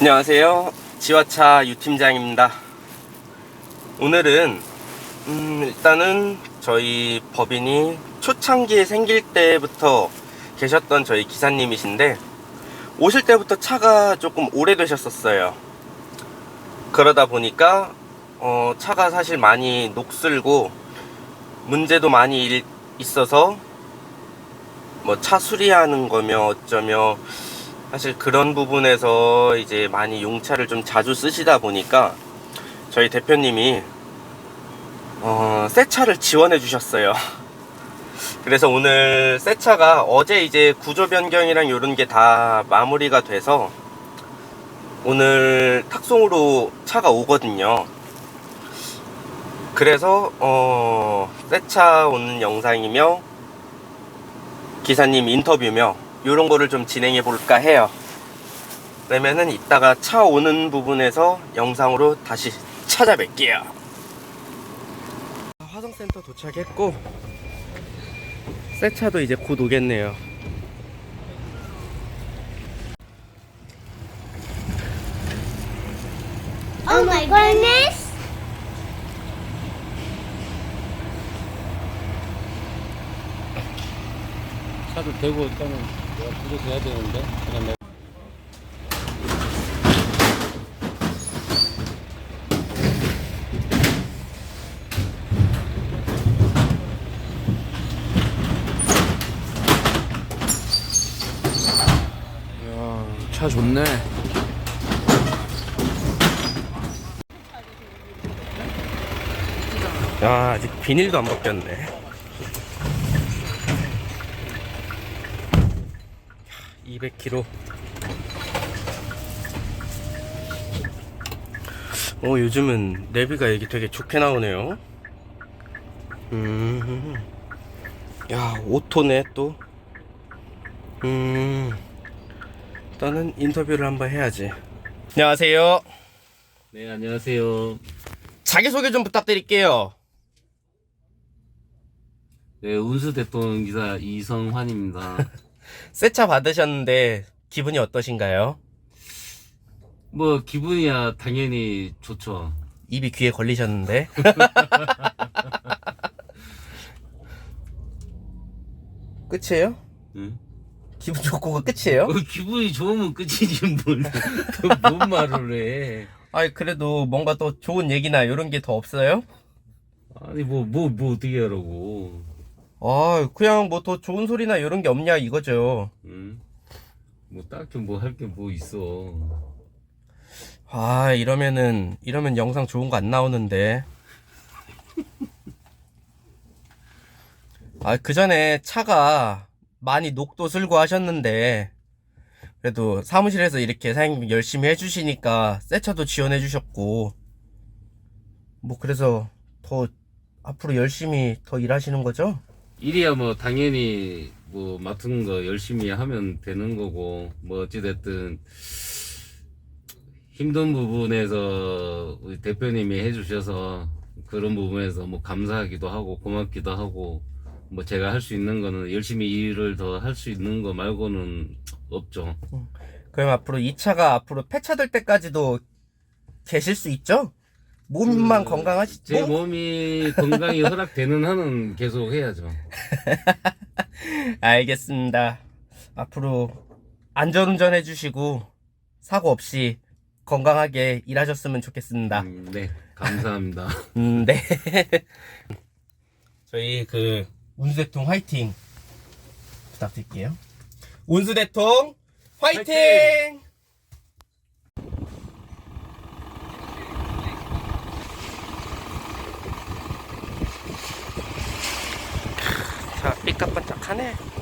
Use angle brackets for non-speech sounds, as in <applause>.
안녕하세요. 지화차 유팀장입니다. 오늘은 음, 일단은 저희 법인이 초창기에 생길 때부터 계셨던 저희 기사님이신데 오실 때부터 차가 조금 오래되셨었어요. 그러다 보니까 어, 차가 사실 많이 녹슬고 문제도 많이 일- 있어서 뭐 차 수리하는 거며 어쩌며 사실 그런 부분에서 이제 많이 용차를 좀 자주 쓰시다 보니까 저희 대표님이 어, 새 차를 지원해 주셨어요. <laughs> 그래서 오늘 새 차가 어제 이제 구조 변경이랑 이런 게 다 마무리가 돼서 오늘 탁송으로 차가 오거든요. 그래서 어, 새 차 오는 영상이며 기사님 인터뷰며 이런 거를 좀 진행해 볼까 해요. 그러면은 이따가 차 오는 부분에서 영상으로 다시 찾아뵐게요. 화성센터 도착했고 새 차도 이제 곧 오겠네요. Oh my goodness! 차를 대고 일단은 내가 부족해야 되는데 그냥 이야, 차 좋네. 야 아직 비닐도 안 벗겼네. 200km. 어 요즘은 내비가 여기 되게 좋게 나오네요. 음. 야 오토네 또. 음. 일단은 인터뷰를 한번 해야지. 안녕하세요. 네 안녕하세요 자기소개 좀 부탁드릴게요. 네 운수 대통령 기사 이성환입니다 <laughs> 새차 받으셨는데 기분이 어떠신가요? 뭐 기분이야 당연히 좋죠 입이 귀에 걸리셨는데. <laughs> 끝이에요? 응? 기분 좋고가 끝이에요? 어, 기분이 좋으면 끝이지 뭘뭔 <laughs> 말을 해 아니 그래도 뭔가 또 좋은 얘기나 이런 게 더 없어요? 아니 뭐 뭐 뭐 어떻게 하라고 아 그냥 뭐 더 좋은 소리나 이런 게 없냐 이거죠. 응? 뭐 딱히 뭐 할 게 뭐 있어 아 이러면은 이러면 영상 좋은 거 안 나오는데. 아 그 전에 차가 많이 녹도 슬고 하셨는데 그래도 사무실에서 이렇게 사장님 열심히 해주시니까 새 차도 지원해 주셨고 뭐 그래서 더 앞으로 열심히 더 일하시는 거죠? 일이야 뭐 당연히 뭐 맡은 거 열심히 하면 되는 거고 뭐 어찌됐든 힘든 부분에서 우리 대표님이 해주셔서 그런 부분에서 뭐 감사하기도 하고 고맙기도 하고 뭐 제가 할 수 있는 거는 열심히 일을 더 할 수 있는 거 말고는 없죠. 그럼 앞으로 이 차가 앞으로 폐차될 때까지도 계실 수 있죠? 몸만 그, 건강하시 제 몸- 몸이 건강이 허락되는 한은 계속 해야죠. <laughs> 알겠습니다. 앞으로 안전운전 해주시고 사고 없이 건강하게 일하셨으면 좋겠습니다. 음, 네, 감사합니다. <laughs> 음, 네. <laughs> 저희 그 운수대통 화이팅 부탁드릴게요. 운수대통 화이팅! 화이팅! 자, 삐까뻔쩍하네.